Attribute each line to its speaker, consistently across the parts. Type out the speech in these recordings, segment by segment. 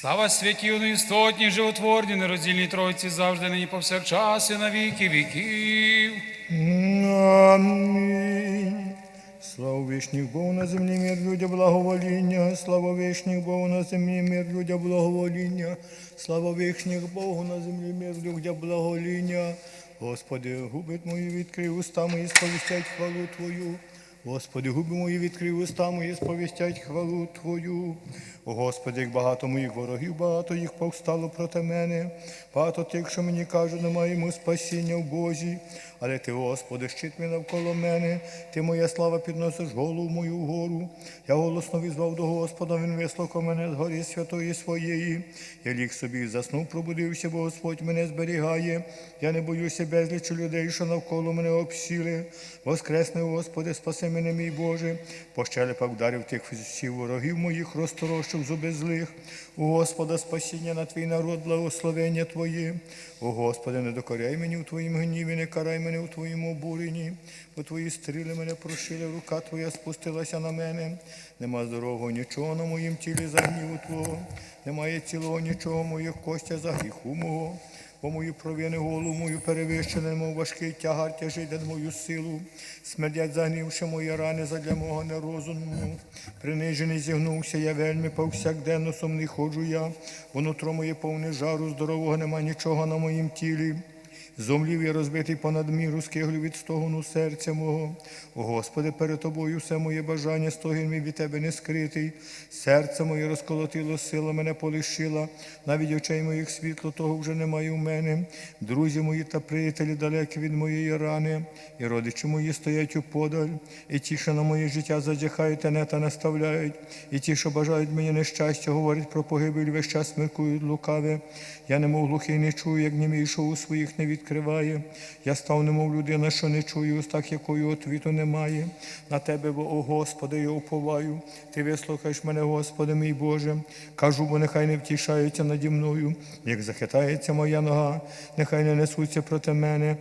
Speaker 1: Слава святівну істотній, животворній, нероздільній Тройці, завжди нині повсякчас і на віки віків.
Speaker 2: Слава вишніх Богу на землі мир людя благовоління, слава вишніх Богу на землі мир людя благовоління, слава вишніх Богу на землі мир людя благовоління. Господи, губи мої відкрив уста мої, сповістять хвалу Твою. Господи, губи мої відкрив уста мої, сповістять хвалу Твою. Господи, як багато моїх ворогів, багато їх повстало проти мене. Багато тих, що мені кажуть, немає йому спасіння в Божі. Але ти, Господи, щит мій навколо мене, ти моя слава підносиш голову мою вгору. Я голосно візвав до Господа, Він вислухав мене з горі святої своєї. Я ліг собі заснув, пробудився, бо Господь мене зберігає. Я не боюся безлічу людей, що навколо мене обсіли. Воскресне, Господи, спаси мене, мій Боже. По щелепах вдарив тих всіх ворогів моїх, розторощив зуби злих. У Господа спасіння на твій народ, благословення Твоє. О Господи, не докоряй мені у Твоїм гніві, не карай мене у Твоєму обуренні, бо Твої стріли мене прошили, рука Твоя спустилася на мене. Нема здорового нічого на моїм тілі за гніву Твого, немає цілого нічого моїх костях за гріху мого. Бо мою провини голову мою перевищили, мов важкий тягар тяжить над мою силу. Смердять загнівши мої рани задля мого нерозуму. Принижений зігнувся, я вельми повсякденно сумний ходжу я, бо нутро моє повне жару, здорового нема нічого на моїм тілі. Зомлів я розбитий понад міру, скиглю від стогону серця мого. Господи, перед тобою все моє бажання, стогін мій від тебе не скритий. Серце моє розколотило, сила мене полишила, навіть очей моїх світло того вже немає у мене. Друзі мої та приятелі далекі від моєї рани, і родичі мої стоять уподаль, і ті, що на моє життя задяхають, та наставляють, і ті, що бажають мені нещастя, говорять про погибель, весь час смикують лукаве. Я немов глухий не чую, як німий, що у своїх не відкриває. Я став, немов людина, що не чую, устах якої отвіту немає. На тебе, бо, о Господи, я уповаю. Ти вислухаєш мене, Господи, мій Боже. Кажу, бо нехай не втішаються наді мною, як захитається моя нога, нехай не несуться проти мене.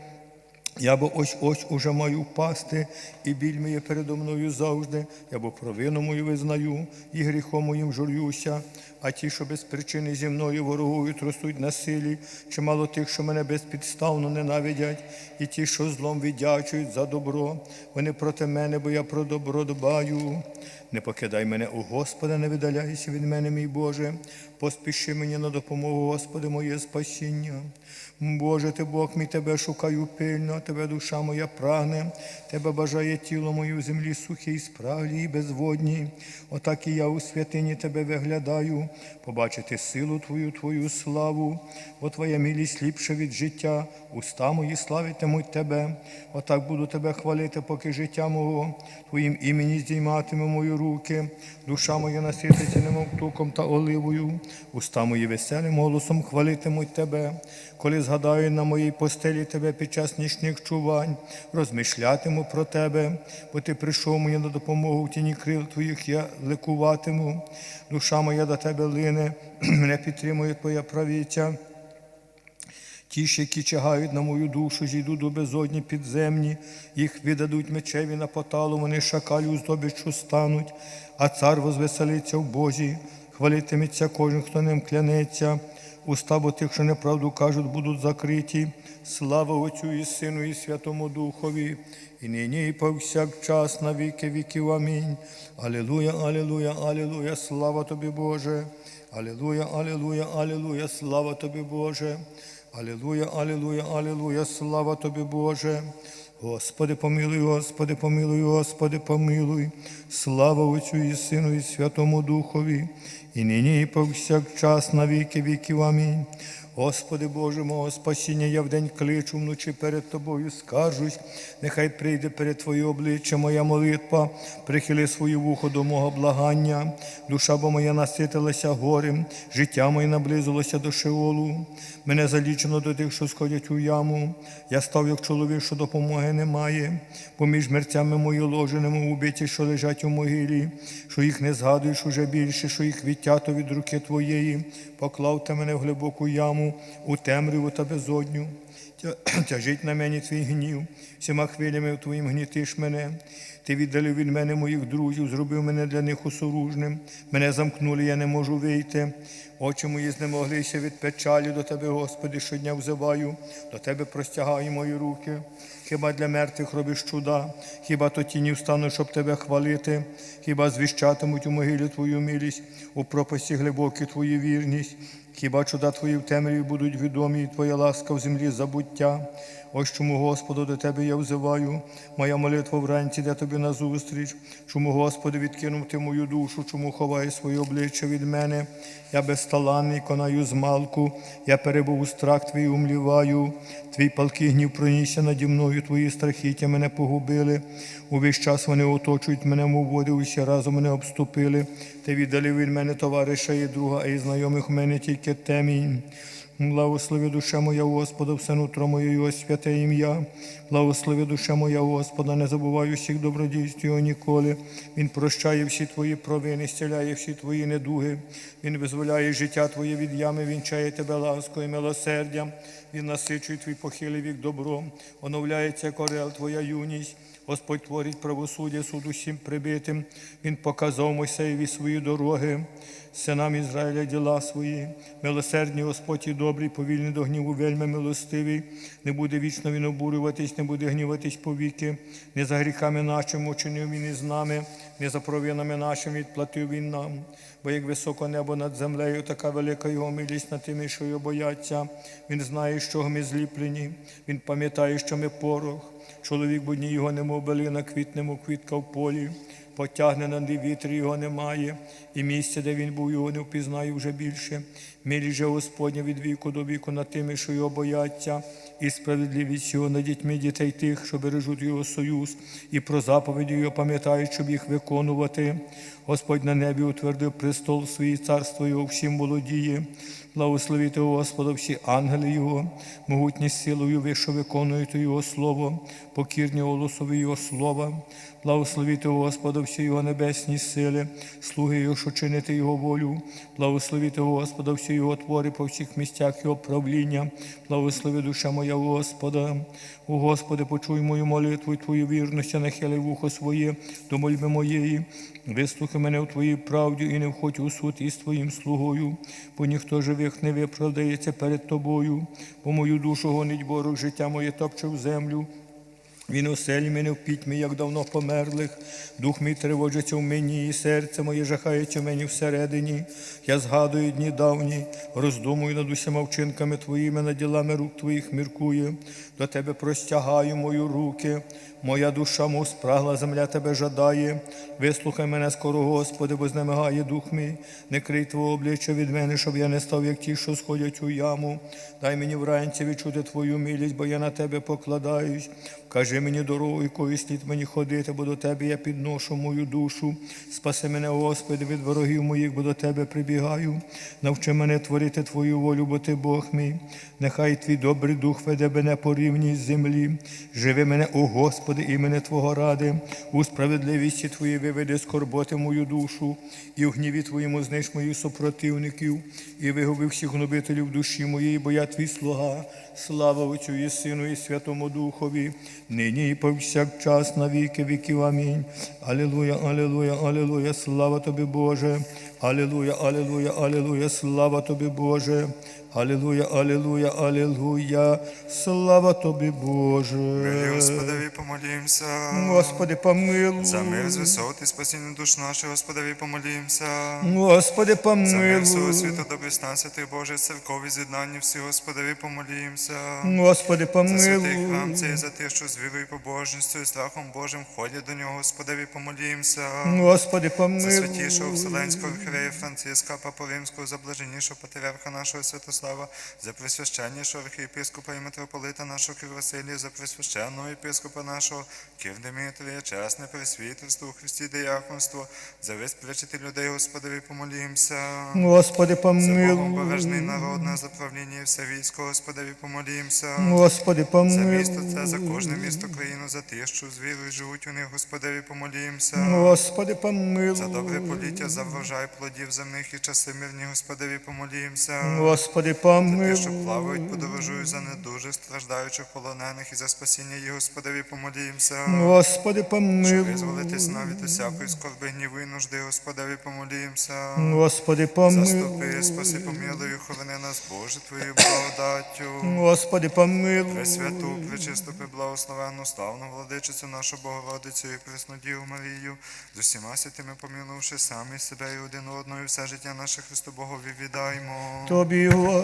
Speaker 2: Я бо ось ось уже маю впасти, і біль мій передо мною завжди. Я бо провину мою визнаю, і гріхом моїм журюся. А ті, що без причини зі мною ворогують, ростуть на силі, чимало тих, що мене безпідставно ненавидять, і ті, що злом віддячують за добро. Вони проти мене, бо я про добро дбаю. Не покидай мене, о Господа, не видаляйся від мене, мій Боже. Поспіши мені на допомогу, Господи, моє спасіння. Боже, ти Бог мій тебе шукаю пильно, тебе душа моя прагне, тебе бажає тіло моє в землі сухій, спраглій і безводній. Отак і я у святині тебе виглядаю, побачити силу Твою, Твою славу, бо Твоя милість ліпша від життя, уста мої славитимуть тебе. Отак буду тебе хвалити, поки життя мого, Твоїм імені здійматиме мої руки, душа моя насититься, немов туком та оливою, уста мої веселим голосом хвалитимуть тебе. Коли згадаю на моїй постелі тебе під час нічних чувань, розмишлятиму про тебе, бо ти прийшов мені на допомогу в тіні крил твоїх, я ликуватиму. Душа моя до тебе лине, мене підтримує твоя правиця. Ті ж, які чагають на мою душу, зійду до безодні підземні, їх видадуть мечеві на поталу, вони шакалю здобичу стануть, а цар возвеселиться в Божі, хвалитиметься кожен, хто ним клянеться. Уста бо тих, що неправду кажуть, будуть закриті. Слава Отцю і Сину, і Святому Духові, і нині, і повсякчас, на віки віків. Амінь. Алілуя, алілуя, алілуя, слава тобі, Боже. Алілуя, алілуя, алілуя, слава тобі, Боже. Алілуя, алілуя, алілуя, слава тобі, Боже. Господи, помилуй, Господи, помилуй, Господи, помилуй. Слава Отцю і Сину, і Святому Духові, і нині, і повсякчас, на віки віків. Амінь. Господи Боже мого спасіння, я вдень кличу вночі перед Тобою, скаржусь, нехай прийде перед Твоє обличчя моя молитва, прихили своє вухо до мого благання, душа бо моя наситилася горем, життя моє наблизилося до Шеолу. Мене залічено до тих, що сходять у яму. Я став як чоловік, що допомоги немає. Поміж мерцями мої ложеними убиті, що лежать у могилі, що їх не згадуєш уже більше, що їх відтято від руки Твоєї. Поклав ти мене в глибоку яму, у темряву та безодню. Тяжить на мені твій гнів, всіма хвилями твоїм гнітиш мене. Ти віддалив від мене моїх друзів, зробив мене для них осоружним. Мене замкнули, я не можу вийти. Очі мої знемоглися від печалі до Тебе, Господи, щодня взиваю, до Тебе простягаю мої руки. Хіба для мертвих робиш чуда, хіба то тіні встануть, щоб Тебе хвалити, хіба звіщатимуть у могилі Твою милість, у пропасті глибокі Твою вірність, хіба чуда Твої в темряві будуть відомі, і Твоя ласка в землі забуття. Ось чому, Господу, до Тебе я взиваю, моя молитва вранці де Тобі назустріч, чому, Господи, відкинув Ти мою душу, чому ховаєш своє обличчя від мене. Я безталанний, конаю з малку, я перебув у страх Твій умліваю, Твій палкий гнів пронісся наді мною, Твої страхіття мене погубили. Увесь час вони оточують мене, мов води, усі разом мене обступили. Ти віддалив від мене товариша і друга, а із знайомих мене тільки темінь. Благослови душа моя Господа, все нутро моє Його святе ім'я. Благослови душа моя Господа, не забувай усіх добродійств Його ніколи. Він прощає всі твої провини, зціляє всі твої недуги. Він визволяє життя Твоє від ями, вінчає тебе ласкою і милосердям. Він насичує твій похилий вік добром, оновляється як орел твоя юність. Господь творить правосуддя суд усім прибитим. Він показав Мойсеєві свої дороги, синам Ізраїля діла свої. Милосердний Господь і добрий, повільний до гніву, вельми милостивий. Не буде вічно він обурюватись, не буде гніватись повіки. Не за гріхами нашими учинив він із нами, не за провинами нашими відплатив він нам. Бо як високо небо над землею, така велика його милість над тими, що його бояться. Він знає, чого ми зліплені. Він пам'ятає, що ми порох. Чоловік будні його немов белина, квітне, мов квітка в полі, потягне на вітер його немає, і місце, де він був, його не впізнаю вже більше. Милість же Господня від віку до віку над тими, що його бояться, і справедливість його над дітьми дітей тих, що бережуть його союз, і про заповіді його пам'ятають, щоб їх виконувати. Господь на небі утвердив престол свій, царство його всім володіє. Благословіте Господа всі ангели Його, могутні силою ви, що виконуєте Його Слово, покірні голосові Його слова. Благословіте Господа всі Його небесні сили, слуги Його, що чините Його волю. Благословіте Господа всі Його твори по всіх місцях Його правління. Благослови душа моя Господа. О Господи, почуй мою молитву і Твою вірність, нахили вухо своє до мольби моєї. Вислухай мене у Твоїй правді і не входь у суд із Твоїм слугою, бо ніхто живих не виправдається перед Тобою, бо мою душу гонить ворог, життя моє топче в землю. Він оселі мене в пітьмі, як давно померлих. Дух мій тривожиться в мені, і серце моє жахається в мені всередині. Я згадую дні давні, роздумую над усіма вчинками твоїми, над ділами рук твоїх міркую. До тебе простягаю мою руки. Моя душа, мов спрагла, земля тебе жадає. Вислухай мене скоро, Господи, бо знемагає дух мій. Не крий твого обличчя від мене, щоб я не став, як ті, що сходять у яму. Дай мені вранці відчути твою милість, бо я на тебе покладаюсь. Кажи мені дорогу, якою слід мені ходити, бо до тебе я підношу мою душу. Спаси мене, Господи, від ворогів моїх, бо до тебе прибігаю. Навчи мене творити Твою волю, бо ти Бог мій. Нехай твій добрий дух веде мене по рівній землі. Живи мене, о Господи, імени Твого ради. У справедливісті Твоїй виведи скорботи мою душу, і в гніві Твоєму знищ моїх супротивників, і вигуби всіх гнобителів душі моєї, бо я твій слуга. Слава Отцю і Сину, і Святому Духові, нині і повсякчас на віки віків. Амінь. Алілуя, алілуя, алілуя, слава тобі, Боже. Алілуя, алілуя, алілуя, слава тобі, Боже. Алілуя, алілуя, алілуя, слава тобі, Боже.
Speaker 3: Милі Господові помолімся.
Speaker 2: Господи, помилуй.
Speaker 3: За мир з висот і спасіння душ наших, Господові помолімся.
Speaker 2: Господи,
Speaker 3: За мир всього світу, добрий стан святих Божий, церкові з'єднання всі, Господові помолімся.
Speaker 2: Господи,
Speaker 3: За святий храм цей, за тих, що з вірою побожністю і страхом Божим ходять до нього, Господові помолімся.
Speaker 2: Господи,
Speaker 3: За святішого. Вселенського архірея Франциска, Папу Римського, за блаженнішого патріарха нашого Святослава, за присвященнішого архієпископа і митрополита нашого Кир Василія, за присвященного єпископа нашого Кир Дмитрія, чесне пресвітерство у Христі дияконство, за весь причити людей, Господові помолімся.
Speaker 2: Господи,
Speaker 3: За Богом
Speaker 2: помилуй.
Speaker 3: бережний народ, на заправління і все військо, Господові помолімся.
Speaker 2: Господи,
Speaker 3: За місто
Speaker 2: помилуй.
Speaker 3: це, за кожне місто країну, за тих, що з вірою живуть у них, Господові помолімся.
Speaker 2: Господи, помилуй.
Speaker 3: За добре поліття, за врожай плодів земних і часи мирні, Господові помолімся.
Speaker 2: Господи, Господи,
Speaker 3: Ті,
Speaker 2: помилуй.
Speaker 3: що плавають, подорожують за недужих, страждаючих, полонених і за спасіння їх, Господеві, помолімся.
Speaker 2: Господи,
Speaker 3: Щоб визволитись навіть усякої скорби, гніви, нужди, Господеві, помолімся.
Speaker 2: Господи, помилуй.
Speaker 3: Заступи, спаси, помилуй, охорони нас, Боже, Твоєю благодаттю.
Speaker 2: Господи, помилуй.
Speaker 3: Пресвяту, пречисту, преблагословенну, славну владичицю нашу Богородицю і Преснодію Марію, з усіма святими помінувши самі себе і один одного, і все життя наше Христу Богові віддаймо.
Speaker 2: Тобі, Господи.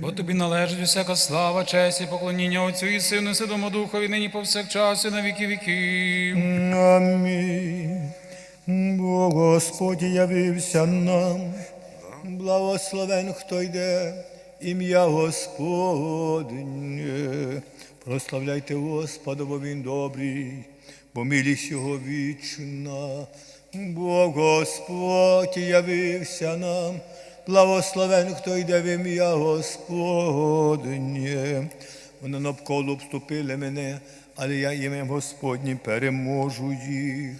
Speaker 1: Бо тобі належить усяка слава, честь і поклоніння Отцю і Сину, і Святому Духові, нині повсякчас і на віки віків.
Speaker 2: Амінь. Бо Господь явився нам. Благословен, хто йде, ім'я Господнє. Прославляйте Господа, бо Він добрий, бо милість Його вічна. Бо Господь явився нам. Благословен, хто йде в ім'я Господнє. Вони навколо обступили мене, але я ім'ям Господнім переможу їх.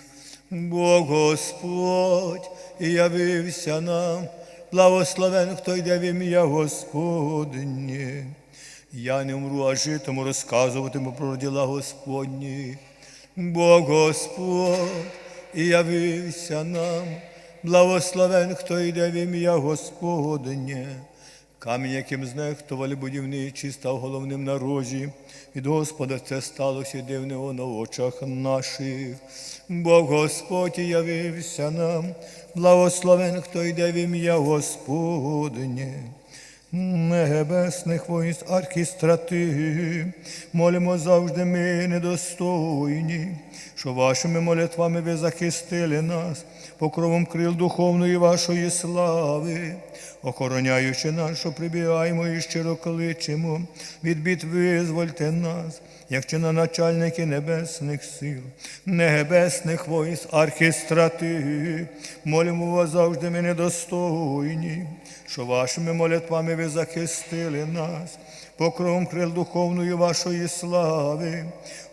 Speaker 2: Бо Господь явився нам, благословен, хто йде в ім'я Господнє. Я не вмру, а житиму, розказуватиму про діла Господні. Бо Господь явився нам, благословен, хто йде в ім'я Господнє. Камінь, яким знехтували будівничі, став головним на рожі. Від Господа це сталося дивного на очах наших. Бо Господь явився нам, благословен, хто йде в ім'я Господнє. Небесних воїнств архістрати, молимо завжди ми недостойні, що вашими молитвами ви захистили нас, покровом крил духовної вашої слави, охороняючи що прибігаємо і щиро кличемо, від бід визвольте нас, як чи на начальники небесних сил, небесних воїнств архістрати, молимо вас завжди ми недостойні, що вашими молитвами ви захистили нас, покровом крил духовної вашої слави,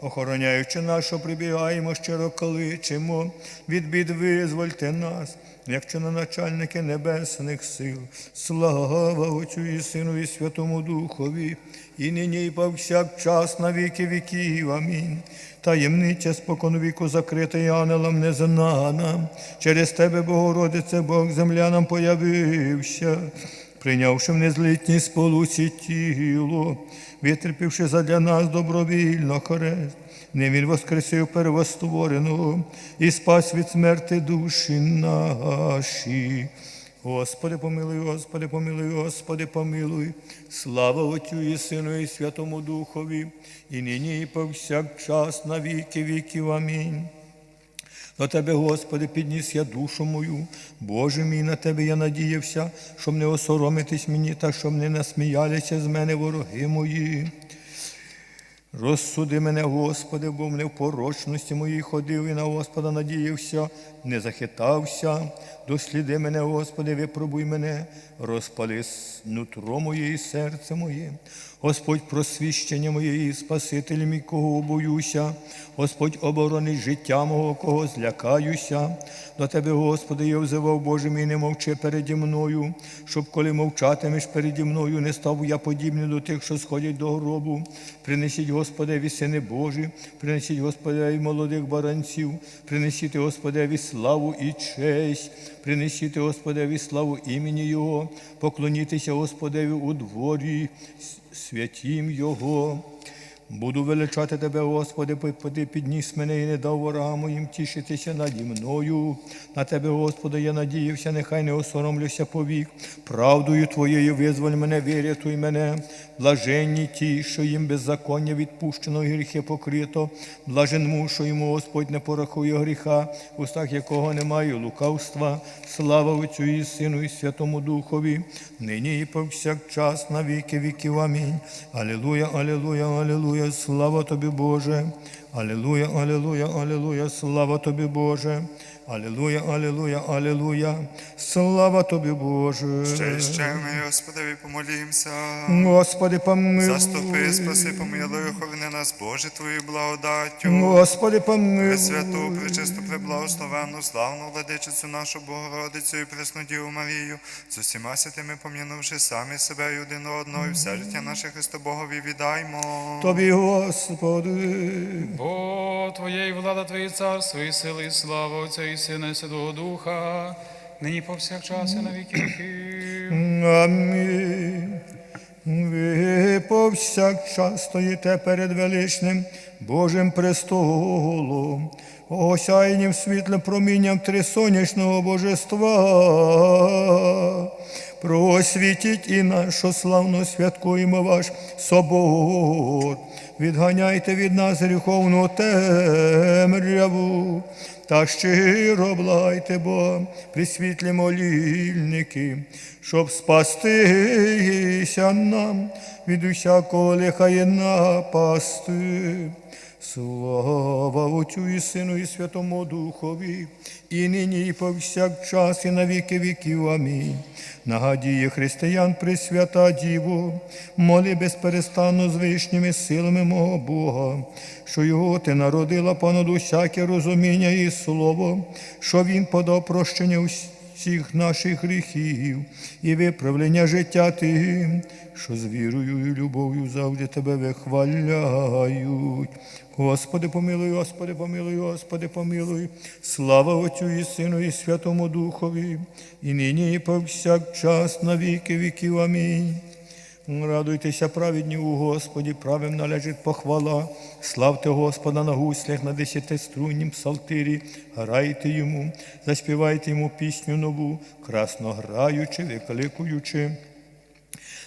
Speaker 2: охороняючи нас, що прибігаємо, щиро кличемо, від бід визвольте нас, як начальники небесних сил, слава Отцю і Сину, і Святому Духові, і нині, і повсякчас на віки віків. Амінь. Таємниця спокон віку закрита і ангелам незнана. Через тебе, Богородице, Бог землянам появився, прийнявши в незлітній сполуці тіло, витерпівши задля нас добровільно хрест. Не він воскресив первоствореного і спас від смерти душі наші. Господи, помилуй, Господи, помилуй, Господи, помилуй. Слава Отцю і Сину, і Святому Духові, і нині, і повсякчас, на віки віків. Амінь. До Тебе, Господи, підніс я душу мою. Боже мій, на Тебе я надіявся, щоб не осоромитись мені та щоб не насміялися з мене вороги мої. Розсуди мене, Господи, бо в порочності моїй ходив і на Господа надіявся, не захитався. Досліди мене, Господи, випробуй мене, розпали нутро моє і серце моє. Господь просвіщення моє і Спаситель мій, кого боюся. Господь оборонить життя мого, кого злякаюся. До Тебе, Господи, я взивав, Боже мій, не мовчи переді мною, щоб коли мовчатимеш переді мною, не став я подібний до тих, що сходять до гробу. Принесіть, Господеві, сини Божі, принесіть, Господеві, молодих баранців, принесіть, Господеві, славу і честь, принесіть, Господеві, славу імені Його, поклонітеся Господеві у дворі святім Його. Буду величати тебе, Господи, ти підніс мене і не дав ворогам моїм тішитися наді мною. На тебе, Господи, я надіявся, нехай не осоромлюся повік. Правдою Твоєю визволь мене, вирятуй мене. Блаженні ті, що їм беззаконня відпущено гріхи покрито. Блажен му, що йому Господь не порахує гріха, в устах якого немає лукавства. Слава Отцю і Сину, і Святому Духові, нині і повсякчас на віки віків. Амінь. Алілуя, алілуя, алілуя, слава тобі, Боже. Алілуя, алілуя, алілуя, слава тобі, Боже. Алілуя, алілуя, алілуя. Слава тобі, Боже.
Speaker 3: Ще ще ми, Господеві, помолімся.
Speaker 2: Господи, помилуй.
Speaker 3: Заступи, спаси, помилуй, охорони нас, Боже, Твою благодаттю.
Speaker 2: Господи, помилуй.
Speaker 3: Пресвяту, пречисту, преблагословенну, славну владичицю нашу Богородицю і пресну Діву Марію, з усіма святими пом'янувши самі себе і один одного, і все життя наше Христобогові віддаймо.
Speaker 2: Тобі, Господи.
Speaker 1: Бо Твоє і влада, Твоє царство, і сили, і слава Отця Сина, і Святого Духа, нині повсякчас і на віки віків.
Speaker 2: Амінь. Ви повсякчас стоїте перед величним Божим престолом, осяйнім світлим промінням трисонячного божества. Просвітіть і нашу славну святкуємо ваш собор. Відганяйте від нас гріховну темряву та щиро блайте Бога при світлі молільники, щоб спастися нам від усякого лиха і напасти. Слава Отцю і Сину, і Святому Духові, і нині, і повсякчас, і на віки віків. Амінь. Нагадіє християн Пресвята Діво, моли безперестанно з вишніми силами мого Бога, що його ти народила понад усяке розуміння і слово, що Він подав прощення усіх наших гріхів і виправлення життя тим, що з вірою і любов'ю завжди тебе вихваляють. Господи, помилуй, Господи, помилуй, Господи, помилуй. Слава Отцю і Сину, і Святому Духові, і нині, і повсякчас, на віки віків. Амінь. Радуйтеся, праведні у Господі, правим належить похвала. Славте Господа на гуслях, на десятиструннім псалтирі, грайте йому, заспівайте йому пісню нову, красно граючи, викликуючи.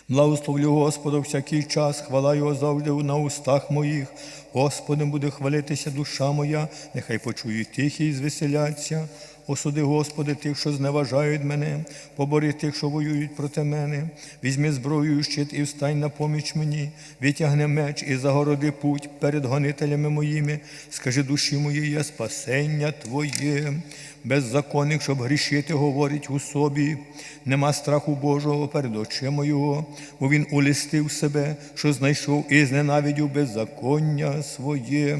Speaker 2: Благословлю Господа всякий час, хвала Його завжди на устах моїх. Господом буде хвалитися душа моя, нехай почують тихі і звеселяться. Осуди, Господи, тих, що зневажають мене, побори тих, що воюють проти мене. Візьми зброю, і щит і встань на поміч мені, витягни меч і загороди путь перед гонителями моїми. Скажи душі моїй, я спасення Твоє. Беззаконник, щоб грішити, говорить у собі. Нема страху Божого перед очима Його, бо він улістив себе, що знайшов і зненавидів беззаконня своє.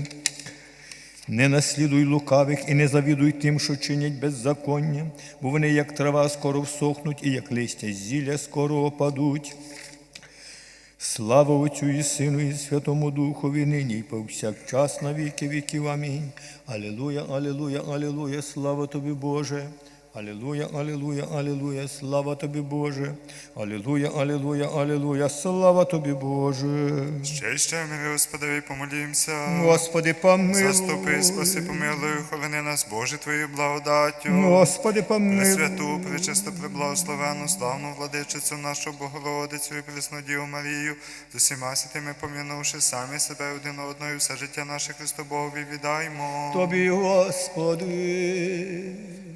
Speaker 2: Не наслідуй лукавих і не завідуй тим, що чинять беззаконня, бо вони, як трава, скоро всохнуть, і як листя зілля скоро опадуть. Слава Отцю і Сину, і Святому Духові, нині і повсякчас на віки віків. Амінь. Алілуя, алілуя, алілуя, слава тобі, Боже. Алілуя, алілуя, алілуя, слава тобі, Боже. Алілуя, алілуя, алілуя, слава тобі, Боже.
Speaker 3: Ще ще ми, Господеві, помолімся.
Speaker 2: Господи, помилуй.
Speaker 3: Заступи, спаси, помилуй, охорони нас, Боже, Твоєю благодаттю.
Speaker 2: Господи, помилуй.
Speaker 3: Пресвяту, пречисту, преблагословенну, славну владичицю нашу Богородицю і пресну Діву Марію, з усіма святими пом'янувши самі себе один одного, і все життя наше Христобогові віддаймо.
Speaker 2: Тобі, Господи.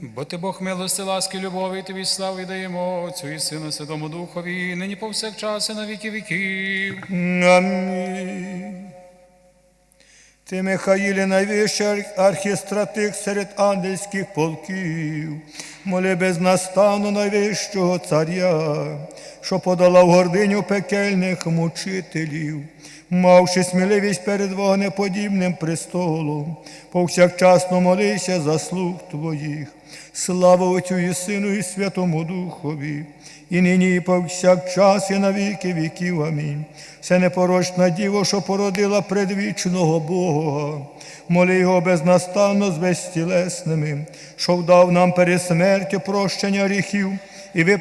Speaker 1: Бо ти Бог милости, ласки, любові, тобі славу даємо Отцю і Сину, Святому Духові, нині повсякчас і на віки віків.
Speaker 2: Амінь. Ти, Михаїле, найвищий ар- архістратик серед ангельських полків, моли безнастанно найвищого царя, що подолав гординю пекельних мучителів, мавши сміливість перед вогнеподібним престолом, повсякчасно молися за слуг твоїх. Слава Отцю і Сину, і Святому Духові, і нині, і повсякчас, і на віки віків. Амінь. Це непорочна діво, що породила предвічного Бога. Моли його безнастанно з безтілесними, що вдав нам перед смертю прощення гріхів і